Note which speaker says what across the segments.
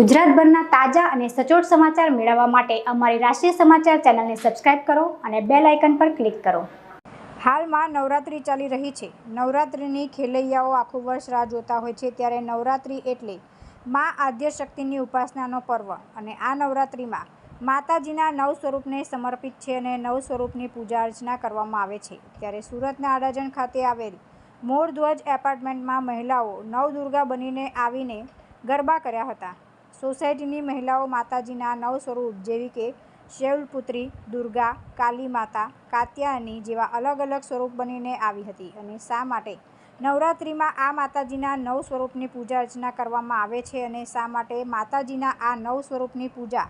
Speaker 1: ગુજરાતભરના તાજા અને સચોટ સમાચાર મેળવવા માટે અમારી રાષ્ટ્રીય સમાચાર ચેનલને સબસ્ક્રાઇબ કરો અને બેલ આઇકન પર ક્લિક કરો. હાલમાં નવરાત્રિ ચાલી રહી છે. નવરાત્રિની ખેલૈયાઓ આખું વર્ષ રાહ જોતા હોય છે ત્યારે નવરાત્રિ એટલે મા આદ્ય શક્તિની ઉપાસનાનો પર્વ અને આ નવરાત્રિમાં માતાજીના નવ સ્વરૂપને સમર્પિત છે અને નવ સ્વરૂપની પૂજા અર્ચના કરવામાં આવે છે. ત્યારે સુરતના આડાજણ ખાતે આવેલ મોરધ્વજ એપાર્ટમેન્ટમાં મહિલાઓ નવદુર્ગા બનીને આવીને ગરબા કર્યા હતા. સોસાયટીની મહિલાઓ માતાજીના નવ સ્વરૂપ જેવી કે શૈવપુત્રી, દુર્ગા, કાલી માતા કાત્યાયની જેવા અલગ અલગ સ્વરૂપ બનીને આવી હતી અને શા માટે? નવરાત્રિમાં આ માતાજીના નવ સ્વરૂપની પૂજા અર્ચના કરવામાં આવે છે અને શા માટે માતાજીના આ નવ સ્વરૂપની પૂજા?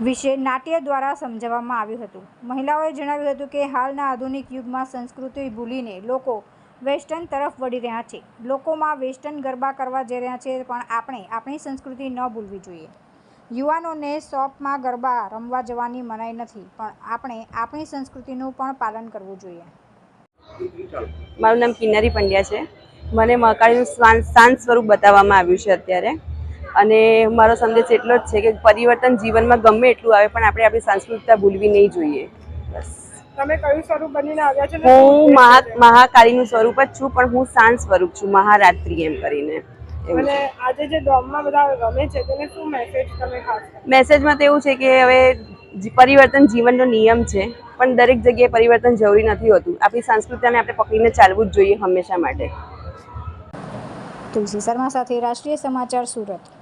Speaker 1: વિશે નાટ્ય દ્વારા સમજાવવામાં આવ્યું હતું. મહિલાઓએ જણાવ્યું હતું કે હાલના આધુનિક યુગમાં સંસ્કૃતિ ભૂલીને લોકો વેસ્ટર્ન તરફ વળી રહ્યા છે. લોકોમાં વેસ્ટર્ન ગરબા કરવા જઈ રહ્યા છે, પણ આપણે આપણી સંસ્કૃતિ ન ભૂલવી જોઈએ. યુવાનોને શોપમાં ગરબા રમવા જવાની મનાઈ નથી, પણ આપણે આપણી સંસ્કૃતિનું પણ પાલન કરવું જોઈએ.
Speaker 2: મારું નામ કિન્નરી પંડ્યા છે. મને મહાકાળીનું શાંત સ્વરૂપ બતાવવામાં આવ્યું છે અત્યારે. અને મારો સંદેશ એટલો જ છે કે પરિવર્તન જીવનમાં ગમે એટલું આવે, પણ આપણે આપણી સાંસ્કૃતિકતા ભૂલવી નહીં જોઈએ. બસ.
Speaker 3: તમે કયું સ્વરૂપ બનીને આવ્યા છો
Speaker 2: હું મહા મહાકાળીનું સ્વરૂપ જ છું પણ હું સાંજ સ્વરૂપ છું મહારાત્રિ એમ કરીને.
Speaker 3: અને આજે જે ડોમમાં બધા રમે છે તેને શું મેસેજ તમે ખાસ
Speaker 2: મેસેજમાં તો એવું છે કે હવે પરિવર્તન જીવનનો નિયમ છે પણ દરેક જગ્યાએ પરિવર્તન જરૂરી નથી હોતું. આપણી સંસ્કૃતિને આપણે પકડીને ચાલવું જ જોઈએ હંમેશા માટે.
Speaker 1: તુલસી શર્મા સાથે રાષ્ટ્રીય સમાચાર સુરત.